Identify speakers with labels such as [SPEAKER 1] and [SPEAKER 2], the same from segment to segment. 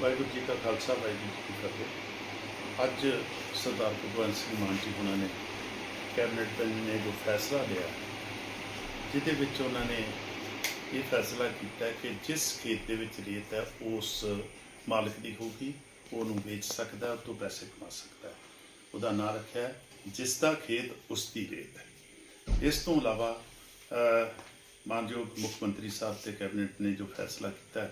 [SPEAKER 1] ਵਾਹਿਗੁਰੂ ਜੀ ਕਾ ਖਾਲਸਾ ਵਾਹਿਗੁਰੂ ਜੀ ਕੀ ਫਤਿਹ। ਅੱਜ ਸਰਦਾਰ ਭਗਵੰਤ ਸਿੰਘ ਮਾਨ ਜੀ ਉਹਨਾਂ ਨੇ ਕੈਬਨਿਟ ਨੇ ਜੋ ਫੈਸਲਾ ਲਿਆ ਜਿਹਦੇ ਵਿੱਚ ਉਹਨਾਂ ਨੇ ਇਹ ਫੈਸਲਾ ਕੀਤਾ ਕਿ ਜਿਸ ਖੇਤ ਦੇ ਵਿੱਚ ਰੇਤ ਹੈ ਉਸ ਮਾਲਕ ਦੀ ਹੋਊਗੀ ਉਹਨੂੰ ਵੇਚ ਸਕਦਾ ਤੋਂ ਪੈਸੇ ਕਮਾ ਸਕਦਾ ਉਹਦਾ ਨਾਂ ਰੱਖਿਆ ਜਿਸ ਦਾ ਖੇਤ ਉਸ ਦੀ ਰੇਤ ਹੈ। ਇਸ ਤੋਂ ਇਲਾਵਾ ਅਹ, ਮਾਨਯੋਗ ਮੁੱਖ ਮੰਤਰੀ ਸਾਹਿਬ ਤੇ ਕੈਬਨਿਟ ਨੇ ਜੋ ਫੈਸਲਾ ਕੀਤਾ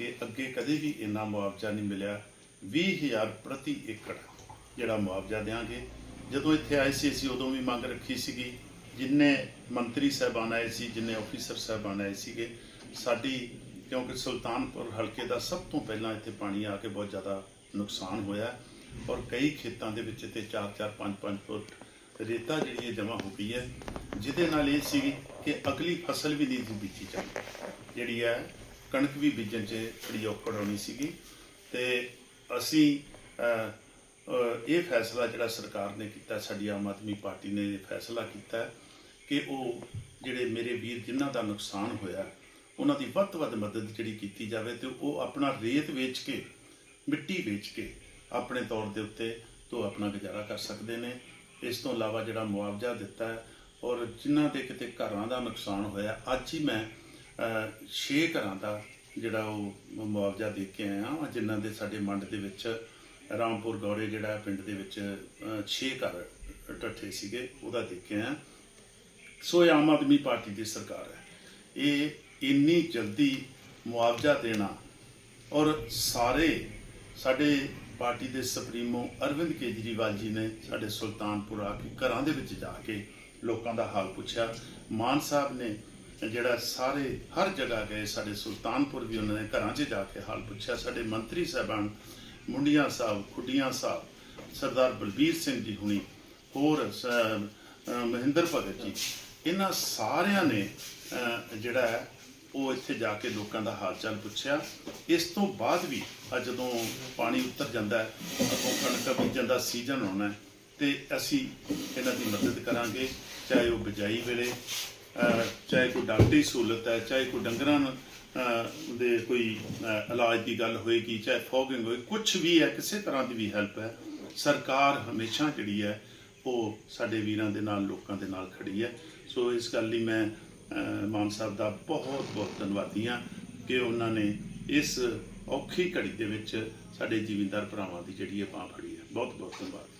[SPEAKER 1] ਕਿ ਅੱਗੇ ਕਦੇ ਵੀ ਇੰਨਾ ਮੁਆਵਜ਼ਾ ਨਹੀਂ ਮਿਲਿਆ। 20000 ਪ੍ਰਤੀ ਏਕੜ ਜਿਹੜਾ ਮੁਆਵਜ਼ਾ ਦੇਾਂਗੇ ਜਦੋਂ ਇੱਥੇ ਆਏ ਸੀ, ਅਸੀਂ ਉਦੋਂ ਵੀ ਮੰਗ ਰੱਖੀ ਸੀਗੀ। ਜਿੰਨੇ ਮੰਤਰੀ ਸਾਹਿਬਾਨ ਆਏ ਸੀ, ਜਿੰਨੇ ਆਫੀਸਰ ਸਾਹਿਬਾਨ ਆਏ ਸੀਗੇ, ਸਾਡੀ ਕਿਉਂਕਿ ਸੁਲਤਾਨਪੁਰ ਹਲਕੇ ਦਾ ਸਭ ਤੋਂ ਪਹਿਲਾਂ ਇੱਥੇ ਪਾਣੀ ਆ ਕੇ ਬਹੁਤ ਜ਼ਿਆਦਾ ਨੁਕਸਾਨ ਹੋਇਆ। ਔਰ ਕਈ ਖੇਤਾਂ ਦੇ ਵਿੱਚ ਤੇ 4-4 5-5 ਫੁੱਟ ਰੇਤਾ ਜਿਹੜੀ ਹੈ ਜਮ੍ਹਾਂ ਹੋ ਗਈ ਹੈ। ਜਿਹਦੇ ਨਾਲ ਇਹ ਸੀ ਕਿ ਅਗਲੀ ਫਸਲ ਵੀ ਨਹੀਂ ਬੀਜੀ ਜਾਂਦੀ। ਜਿਹੜੀ ਹੈ ਕਣਕ ਵੀ ਬੀਜਣ 'ਚ ਬੜੀ ਔਕੜ ਆਉਣੀ ਸੀਗੀ ਤੇ ਅਸੀਂ ਇਹ ਫੈਸਲਾ ਜਿਹੜਾ ਸਰਕਾਰ ਨੇ ਕੀਤਾ, ਸਾਡੀ ਆਮ ਆਦਮੀ ਪਾਰਟੀ ਨੇ ਇਹ ਫੈਸਲਾ ਕੀਤਾ ਕਿ ਉਹ ਜਿਹੜੇ ਮੇਰੇ ਵੀਰ ਜਿਨ੍ਹਾਂ ਦਾ ਨੁਕਸਾਨ ਹੋਇਆ, ਉਹਨਾਂ ਦੀ ਵੱਧ ਤੋਂ ਵੱਧ ਮਦਦ ਜਿਹੜੀ ਕੀਤੀ ਜਾਵੇ ਤੇ ਉਹ ਆਪਣਾ ਰੇਤ ਵੇਚ ਕੇ, ਮਿੱਟੀ ਵੇਚ ਕੇ ਆਪਣੇ ਤੌਰ ਦੇ ਉੱਤੇ ਤੋਂ ਆਪਣਾ ਗੁਜ਼ਾਰਾ ਕਰ ਸਕਦੇ ਨੇ। ਇਸ ਤੋਂ ਇਲਾਵਾ ਜਿਹੜਾ ਮੁਆਵਜ਼ਾ ਦਿੱਤਾ ਔਰ ਜਿਨ੍ਹਾਂ ਦੇ ਕਿਤੇ ਘਰਾਂ ਦਾ ਨੁਕਸਾਨ ਹੋਇਆ, ਅੱਜ ਹੀ ਮੈਂ 6 ਘਰਾਂ ਦਾ ਜਿਹੜਾ ਉਹ ਮੁਆਵਜ਼ਾ ਦੇ ਕੇ ਆਇਆ ਹਾਂ ਜਿਨ੍ਹਾਂ ਦੇ ਸਾਡੇ ਮੰਡ ਦੇ ਵਿੱਚ ਰਾਮਪੁਰ, ਗੌਰੇ ਜਿਹੜਾ ਪਿੰਡ ਦੇ ਵਿੱਚ 6 ਘਰ ਟੱਠੇ ਸੀਗੇ, ਉਹਦਾ ਦੇ ਕੇ ਆਇਆ। ਸੋ ਇਹ ਆਮ ਆਦਮੀ ਪਾਰਟੀ ਦੀ ਸਰਕਾਰ ਹੈ। ਇਹ ਇੰਨੀ ਜਲਦੀ ਮੁਆਵਜ਼ਾ ਦੇਣਾ ਔਰ ਸਾਰੇ ਸਾਡੇ ਪਾਰਟੀ ਦੇ ਸੁਪਰੀਮੋ ਅਰਵਿੰਦ ਕੇਜਰੀਵਾਲ ਜੀ ਨੇ ਸਾਡੇ ਸੁਲਤਾਨਪੁਰ ਆ ਕੇ ਘਰਾਂ ਦੇ ਵਿੱਚ ਜਾ ਕੇ ਲੋਕਾਂ ਦਾ ਹਾਲ ਪੁੱਛਿਆ। ਮਾਨ ਸਾਹਿਬ ਨੇ ਜਿਹੜਾ ਸਾਰੇ, ਹਰ ਜਗ੍ਹਾ ਗਏ ਸਾਡੇ ਸੁਲਤਾਨਪੁਰ ਵੀ ਉਹਨਾਂ ਨੇ ਘਰਾਂ 'ਚ ਜਾ ਕੇ ਹਾਲ ਪੁੱਛਿਆ। ਸਾਡੇ ਮੰਤਰੀ ਸਾਹਿਬਾਨ ਮੁੰਡੀਆਂ ਸਾਹਿਬ, ਖੁੱਡੀਆਂ ਸਾਹਿਬ, ਸਰਦਾਰ ਬਲਬੀਰ ਸਿੰਘ ਜੀ ਹੁਣੀ, ਹੋਰ ਮਹਿੰਦਰ ਭਗਤ ਜੀ, ਇਹਨਾਂ ਸਾਰਿਆਂ ਨੇ ਜਿਹੜਾ ਹੈ, ਉਹ ਇੱਥੇ ਜਾ ਕੇ ਲੋਕਾਂ ਦਾ ਹਾਲ ਚਾਲ ਪੁੱਛਿਆ। ਇਸ ਤੋਂ ਬਾਅਦ ਵੀ ਆ ਜਦੋਂ ਪਾਣੀ ਉੱਤਰ ਜਾਂਦਾ ਹੈ ਅੱਗੋਂ ਕਣਕ ਬੀਜਣ ਦਾ ਸੀਜ਼ਨ ਆਉਣਾ ਹੈ, ਤੇ ਅਸੀਂ ਇਹਨਾਂ ਦੀ ਮਦਦ ਕਰਾਂਗੇ, ਚਾਹੇ ਉਹ ਬਿਜਾਈ ਵੇਲੇ ਚਾਹੇ ਕੋਈ ਡਾਕਟਰੀ ਸਹੂਲਤ ਹੈ, ਚਾਹੇ ਕੋਈ ਡੰਗਰਾਂ ਦੇ ਕੋਈ ਇਲਾਜ ਦੀ ਗੱਲ ਹੋਏਗੀ, ਚਾਹੇ ਫੋਗਿੰਗ ਹੋਏ ਕੁਝ ਵੀ ਹੈ, ਕਿਸੇ ਤਰ੍ਹਾਂ ਦੀ ਵੀ ਹੈਲਪ ਹੈ, ਸਰਕਾਰ ਹਮੇਸ਼ਾ ਜਿਹੜੀ ਹੈ, ਉਹ ਸਾਡੇ ਵੀਰਾਂ ਦੇ ਨਾਲ, ਲੋਕਾਂ ਦੇ ਨਾਲ ਖੜੀ ਹੈ। ਸੋ ਇਸ ਗੱਲ ਲਈ ਮੈਂ ਮਾਨ ਸਾਹਿਬ ਦਾ ਬਹੁਤ ਬਹੁਤ ਧੰਨਵਾਦੀ ਹਾਂ ਕਿ ਉਹਨਾਂ ਨੇ ਇਸ ਔਖੀ ਘੜੀ ਦੇ ਵਿੱਚ ਸਾਡੇ ਜ਼ਿਮੀਂਦਾਰ ਭਰਾਵਾਂ ਦੀ ਜਿਹੜੀ ਹੈ ਬਾਂਹ ਫੜੀ ਹੈ। ਬਹੁਤ ਬਹੁਤ ਧੰਨਵਾਦ।